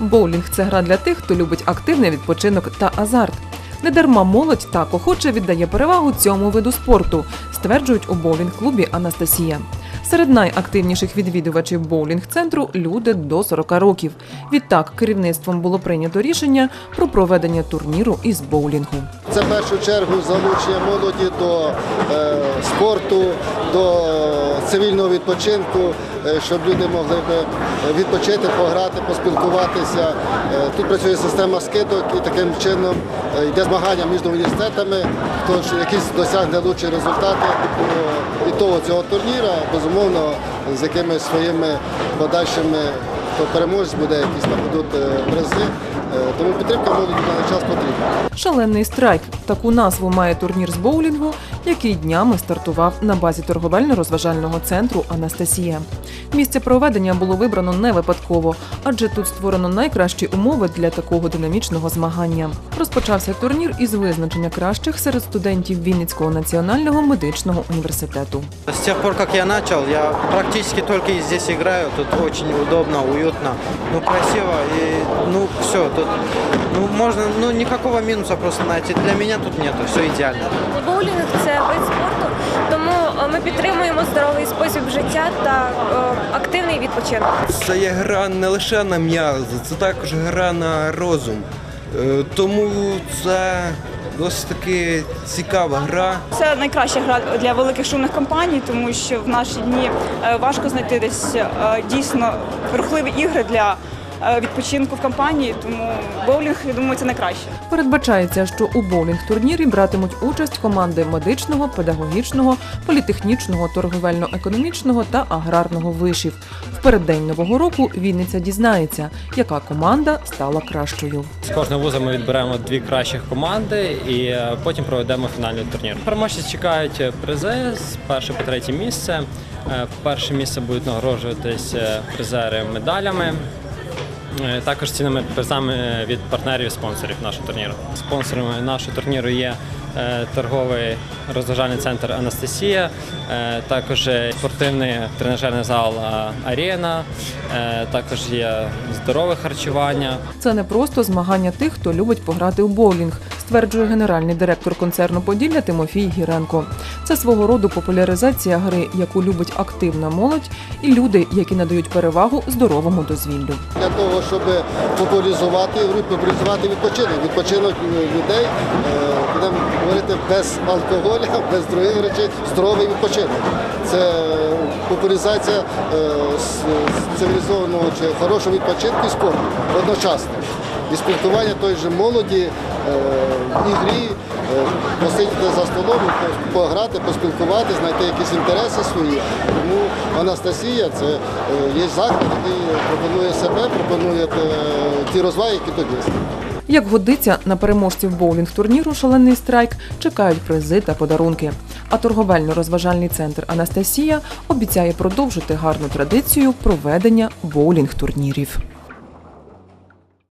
Боулінг це гра для тих, хто любить активний відпочинок та азарт. Недарма молодь так охоче віддає перевагу цьому виду спорту, стверджують у боулінг-клубі Анастасія. Серед найактивніших відвідувачів боулінг-центру люди до 40 років. Відтак керівництвом було прийнято рішення про проведення турніру із боулінгу. Це в першу чергу залучення молоді до е, спорту, до цивільного відпочинку, е, щоб люди могли відпочити, пограти, поспілкуватися. Е, тут працює система скидок і таким чином е, йде змагання між університетами, хто якісь досягне лучші результати і того цього турніра, безумовно, з якимись своїми подальшими, хто переможець буде, якісь там будуть е, призи. Е, Тому підтримка молоді на час потрібна. Шалений страйк таку назву має турнір з боулінгу, який днями стартував на базі торговельно-розважального центру Анастасія. Місце проведення було вибрано не випадково, адже тут створено найкращі умови для такого динамічного змагання. Розпочався турнір із визначення кращих серед студентів Вінницького національного медичного університету. С тех пор, как я начал, я практически только и здесь играю. Тут очень удобно, уютно, ну красиво и ну все. Тут ну можно, ну никакого минуса просто найти. Для меня тут нету, все идеально. Боулінг це вид спорту, тому е, ми підтримуємо здоровий спосіб життя та е, активний відпочинок. Це є гра не лише на м'язи, це також гра на розум. Е, Тому це досить таки цікава гра. Це найкраща гра для великих шумних компаній, тому що в наші дні е, важко знайти десь е, дійсно рухливі ігри для відпочинку в компанії. Тому боулінг, я думаю, це найкраще. Передбачається, що у боулінг-турнірі братимуть участь команди медичного, педагогічного, політехнічного, торговельно-економічного та аграрного вишів. В переддень нового року Вінниця дізнається, яка команда стала кращою. З кожного вуза ми відберемо дві кращих команди і е, потім проведемо фінальний турнір. Переможці чекають е, призи з першого по третє місце. Е, Перше місце будуть нагороджуватись е, призери медалями. Е, Також цінними призами від партнерів і спонсорів нашого турніру. Спонсорами нашого турніру є е, торговий розважальний центр Анастасія, е, також спортивний тренажерний зал Арена, також є здорове харчування. Це не просто змагання тих, хто любить пограти у боулінг, стверджує генеральний директор концерну Поділля Тимофій Гіренко. Це свого роду популяризація гри, яку любить активна молодь, і люди, які надають перевагу здоровому дозвіллю. для того, щоб популяризувати гру, популяризувати відпочинок. Відпочинок людей, е, будемо говорити, без алкоголя, без других речей, здоровий відпочинок. Це популяризація е, с- цивілізованого чи хорошого відпочинку і спорту одночасно. І спілкування тої ж молоді, і грі, посидіти за столом, пограти, поспілкуватися, знайти якісь інтереси свої. Тому Анастасія це е, є заклад, який пропонує себе, пропонує е, ті розваги, які тут є. Як годиться, на переможців боулінг-турніру Шалений страйк чекають призи та подарунки. А торговельно-розважальний центр Анастасія обіцяє продовжити гарну традицію проведення боулінг-турнірів.